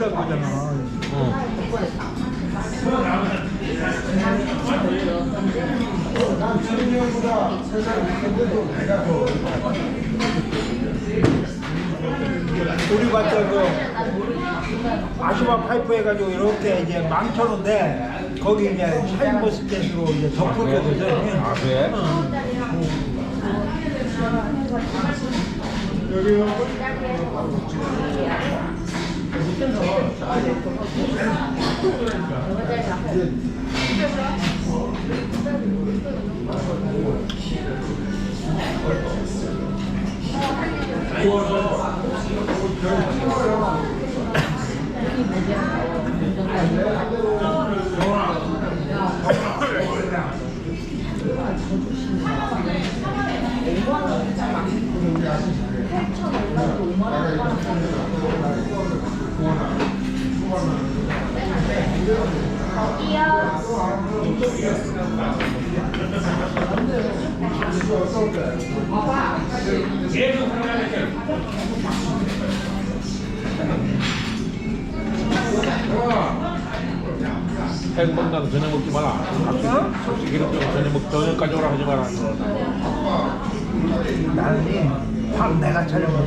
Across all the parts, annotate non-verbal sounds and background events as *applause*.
비싼 거잖아. 어. 우리 봤자 그 아시마 파이프 해가지고 이렇게 이제 망쳐놓은데 거기 이제 샤인머스켓으로 이제 덮어거든. 아, 그래? 구워서 행복당 저녁 먹지 마라. 솔직히 저녁 먹 저녁까지 오라 하지 마라. 나는 밥 내가 차려먹어.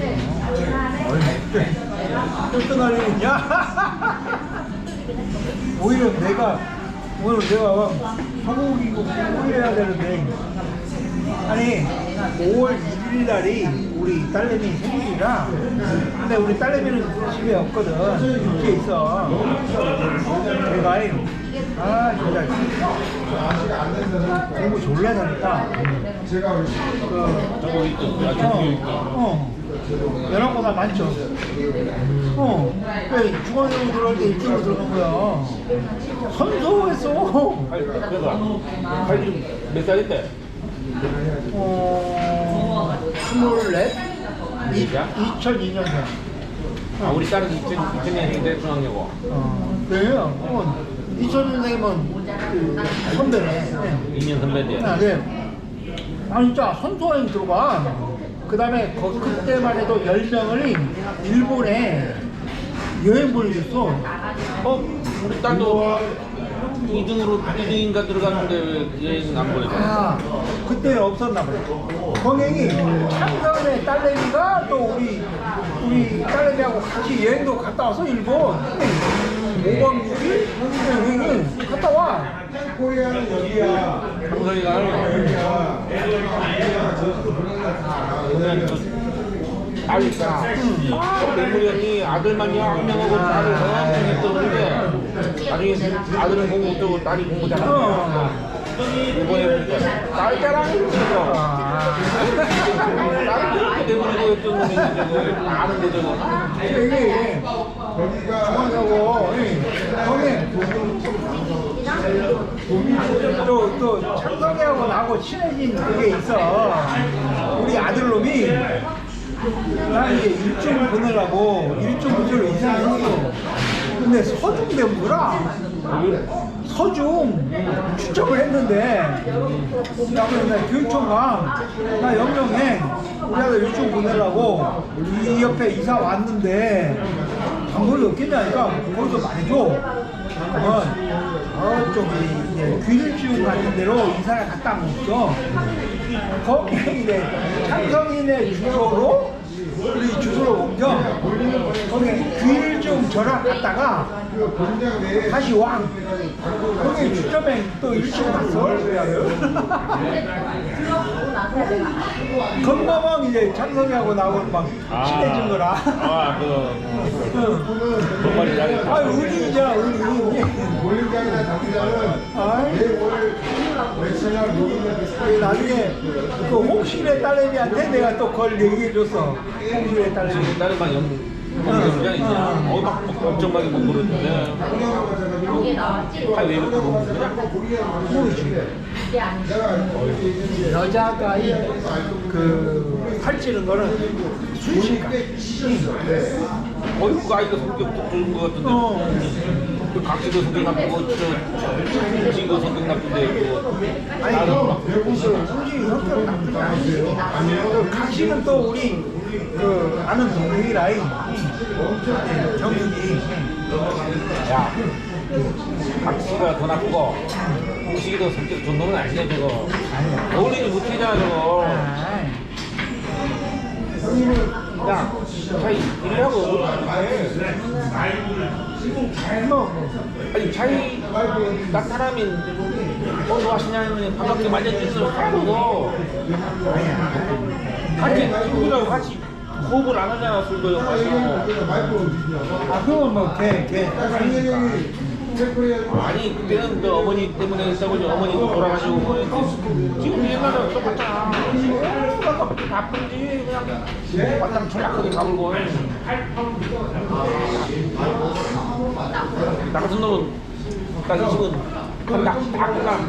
뚱뚱하니 야 오히려 내가 오늘 내가 이거 끓여야 되는데 아니 5월 1일 날이 우리 딸내미 생일이라 근데 우리 딸내미는 집에 없거든 육지에 있어 내가 아 진짜 공부 졸라 잘했다 그야 저기 있던. 어. 연합보다 많죠. 어. 그래, 중앙으로 들어갈 때 일찍으로 들어간 거야. 선소했어. 그래가 팔몇 살인데? 어, 스물넷? 이- 진짜? 2002년생. 아 우리 딸은 2000, 2000년생인데 중학여고. 어, 그래요. 어, 2000년생이면 그 선배네. 네. 2년 선배인데. 아, 네. 아, 진짜 선소행 들어가. 그 다음에 그때만 해도 10명을 일본에 여행 보내줬어. 어? 우리 딸도 2등으로 2등인가 들어갔는데 왜 여행 안 보내줘? 아, 그때 없었나 봐요. 병행이 창선의 딸내미가 또 우리 우리 딸내미하고 같이 여행도 갔다 와서 일본 5박 6일 여행을 갔다 와. 강성이가 하는 그 냥그 딸이 있잖아. 아, 언니 아들만이야 한 명하고 딸을 서양성 했었는데 나중에 아들은 공부 못하고 딸이 공부 어. 이번에 보니까 딸 치죠. 아, 딸이 그렇게 내버리고 했던 놈이 그 아는데 저거. 이게 중앙하고 형이 또 또 창성이하고 나하고 친해진 그게 있어. 우리 아들놈이 난 이제 일종 보내라고 일종 부지로 이사했어. 근데 서중 대구라. 서중 추첨을 했는데. 나 그래서 교육청장 나 영명해. 우리 아들 일종 보내려고. 이 옆에 이사 왔는데. 방법이 없겠냐니까 거기서 말해줘. 그러면 저쪽이 이제 귀일지움 같은 데로 이사를 갔다 왔어 거기 이제 창성인의 주소로 우리 주소로 옮겨. 거기 귀일지움 전화 갔다가 다시 왕. 거기 주점에 또 일찍 갔어. *laughs* 건강왕 이제 창성이하고 나하고 막 친해진 거라. 아, 그 정말 잘했다. 아 은희잖아 은희 볼링장이나 당구장은 아이 나중에 그 홍실의 딸내미한테 내가 또 그걸 얘기해줬어 홍실의 딸내미 다른 방 연, 연장 있냐? 어, 막, 막 엄청 많이 못 이렇게 물었냐? 여자가 이, 그 살찌는 거는 순식간 어이, 그 아이가 성격 좀 좋은 것 같은데. 어. 그 각지도 성격 나쁘고, 저, 지도 성격 나쁜데, 그거. 아니 무슨 솔직히 성격 나쁜 게 아니에요 그 각시는 또 우리 그 아는 동생이라 이 정윤이 야, 박씨가 더 나쁘고, 홍식이 더 성격 좋은 놈은 아니야, 저거. 아니야. 어울리지 못하잖아, 저거. 아이, 야, 차이 일하고 뭐, 아니 차이 나타나면 어 누가 하시냐면 반갑게 만져주시는 하나도 같이 친구들하고 같이 호흡을 안 하잖아 술도 아, 그건 뭐, 걔, 걔, 아니 그때는 그 어머니 때문에 했다고 어머니 돌아가시고 뭐 했는데 지금 옛날에 똑같잖아. 어, 바쁜지 그냥 바닥 철락하게 가불고 나 같은 놈은 나 지금 한다 다 끝나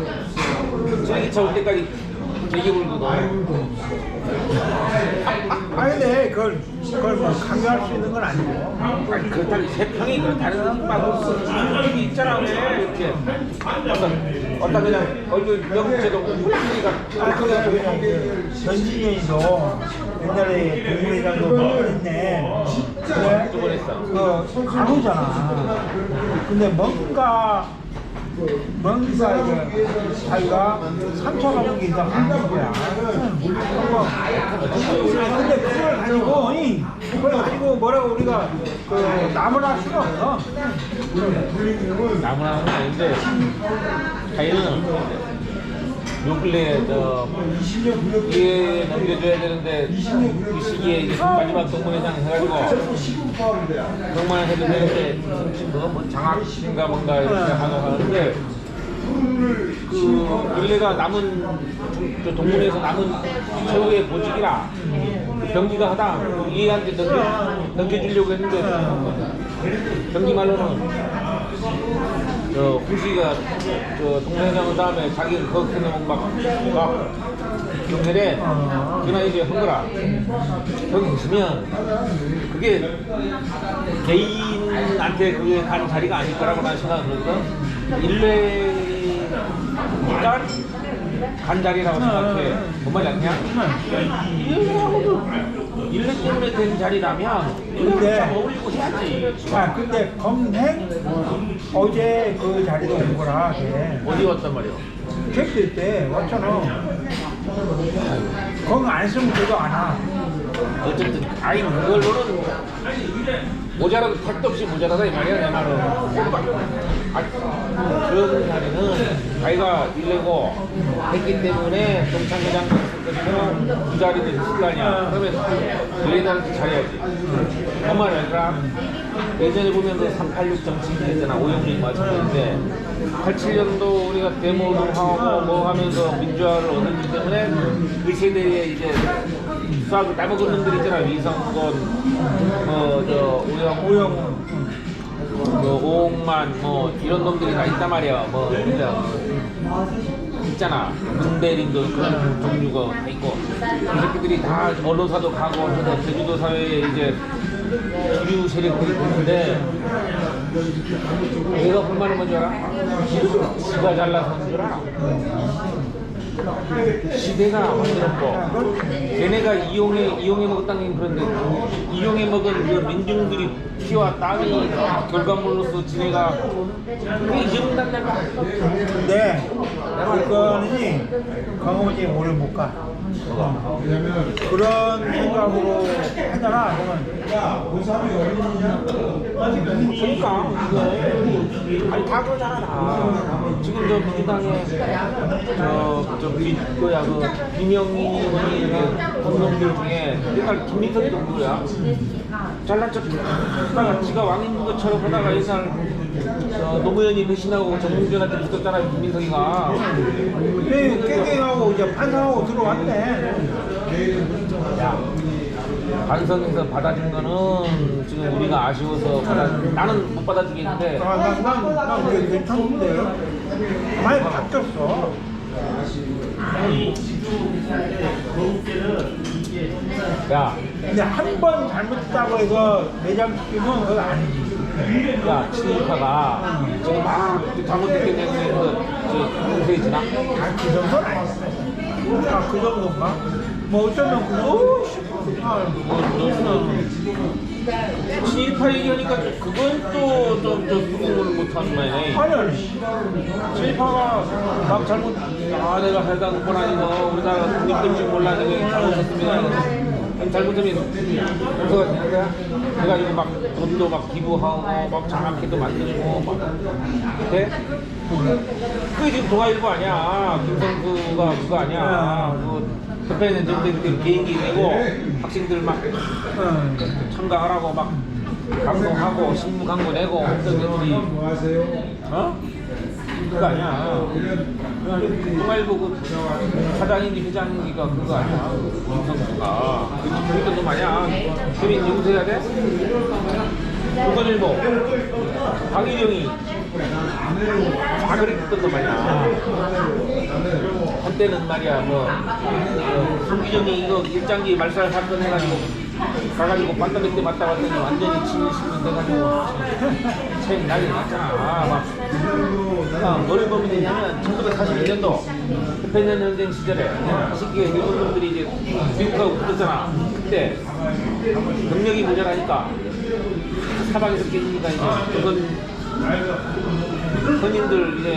저기 저올 때까지 되게 울거든 아니, 근데 그걸, 그걸 뭐 강요할 수 있는 건 아니고. 아니 그렇다고 세 평이 그렇다는 막 이게 있잖아 왜 이렇게 어떤 어떤 그냥 얼굴 명체도 훌륭이가 아, 그게 그냥 그 전진현이도 옛날에 동물회장도 했네. 근데 두번 했어 그 간호잖아. 근데 뭔가 뭔가 이제 자기가 상처받은 게 이상 아닌 거야. 근데 그걸 가지고 이 그걸 가지고 뭐라고 우리가 그 남을 할 수가 없어. 나무나 하는 건 아닌데 자기는 요 근래에 저 이해 넘겨줘야 되는데 이 시기에 이제 마지막 동문회장 해가지고 정말 해도 되는데 뭐 장학인가 뭔가 이렇게 하고 하는데 그 일례가 남은 저 동문회에서 남은 최후의 보직이라 병기가 하다 이해한테 넘겨, 넘겨주려고 했는데 병기 말로는 저 후시가 저 동네장 다음에 자기는 그렇게 놓으면 막, 막 경찰에 그나 이제 한 거라. 거기 있으면 그게 개인한테 그게 한 자리가 아닐 거라고 난 생각을 하거든 일례니까 간 자리라고 생각해 뭔 말이 않냐? 일례하고도 일례 때문에 된 자리라면 근데- 어울리고 해야지 아 근데 검행 어제 그 자리도 온 거라 걔. 어디 왔단 말이야? 객실 때 왔잖아. 거기 안 쓰면 그거 안 와. 어쨌든 아이 그걸로는 모자라도 택도 없이 모자라다 이 말이야 내 말은. 아, 그런 자리는 자기가 일내고 했기 때문에 동창회장 같은 그 자리도 있을 거 아니야. 그러면 일내한테 잘해야지. 정말 아니라 예전에 보면 그386 정치인 있잖아. 오영민 마찬가지인데 87년도 우리가 데모를 하고 뭐 하면서 민주화를 얻었기 때문에 그 세대에 이제 수학을 따먹은 놈들 있잖아. 위성권 뭐저 오영 오영. 뭐 오옥만 뭐 이런 놈들이 다 있단 말이야 뭐 진짜 있잖아 문대림도 그런 종류가 다 있고 이 새끼들이 다 언론사도 가고 해서 제주도 사회에 이제 기류 세력들이 있는데 얘가 불만은 뭔지 알아? 지가 잘나서 줄 알아? 시대가 만들었고 걔네가 이용해 이용해 먹었다는 게 그런데 이용해 먹은 그 민중들이 피와 땀이 다 결과물로서 지네가 그게 잊어먹는다 근데 그거는 강호지 오래 못 가. 어. 그런 생각으로 하잖아. 그러면 그러니까 이거 아니 다 그러잖아 다. 지금 저 민주당에 저저 뭐야 그 김영민이 그 놈들 중에 옛날 김민석이도 누구야? 잘난 척 하다가 지가 왕 있는 것처럼 하다가 옛날 저 노무현이 배신하고 정몽준한테 붙었잖아 김민석이가 깨갱하고 이제 판사하고 들어왔네. 야 반성에서 받아준 거는 지금 우리가 아쉬워서 받아 나는 못 받아주겠는데 아, 난, 난, 난 그게 괜찮은데. 많이 바뀌었어. 야 근데 한 번 잘못했다고 해서 매장시키면 그건 아니지. 야, 친일파가 지금 막 잘못됐기 때문에 그 공세에 지나? 아, 그 정도는 아니었어. 아, 그 정도인가? 뭐 어쩌면 그거, 오, 씨. 아, 뭐, 너는 친일파 얘기하니까 그건 또좀 수긍을 못하는 말이네. 아니 아니 친일파가 막 잘못 아 내가 해당 건 아니고 우리나라 독립될 줄 몰라 내가 잘못했으면 잘못하면 용서가 되는 거야? 그래가지고 막 돈도 막 기부하고 막 장학회도 만들고 막 돼? 그게 지금 동아일보 아니야 김성수가 그거 아니야 그 협회는 그 비행기 내고 학생들 막 어. 참가하라고 막 방송하고 신문 광고 내고 어떤 애들이 어? 그거 아니야 동아일보 그 사장인지 회장인지가 그거 아니야? 김성수가 그러니까 좀 아니야 그게 용서해야 돼? 조선일보. 박일영이 다 그랬던 거 말이야 한때는 말이야 뭐 어, 손기정이 이거 일장기 말살 사건 해가지고 가가지고 반다백 때 맞다 왔더니 완전히 친일신문 돼가지고 책 난리 났잖아. 막 보면 되냐면 1942년도 태평양 전쟁 시절에 이 시기에 일본 놈들이 이제 미국하고 붙었잖아 그때 병력이 모자라니까 사방에서 깨지니까 이제 그건 선임들 이제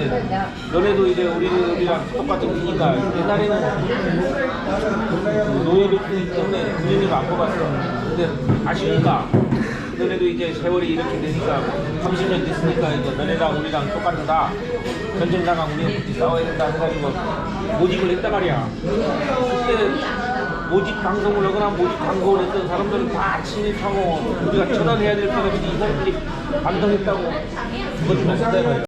너네도 이제 우리 우리랑 똑같은 기니까 옛날에는 노예들 때문에 군인이가 안 뽑았어. 근데 아쉬우니까 너네도 이제 세월이 이렇게 되니까 30년 됐으니까 이거 너네랑 우리랑 똑같다. 전쟁 나가 우리가 굳이 싸워야 된다 해가지고 모집을 했단 말이야. 그때 모집 방송을 하거나 모집 광고를 했던 사람들은 다 친일하고 우리가 처단해야 될 사람인데 이 사람들이 반성했다고 그것 좀 했다 말이야.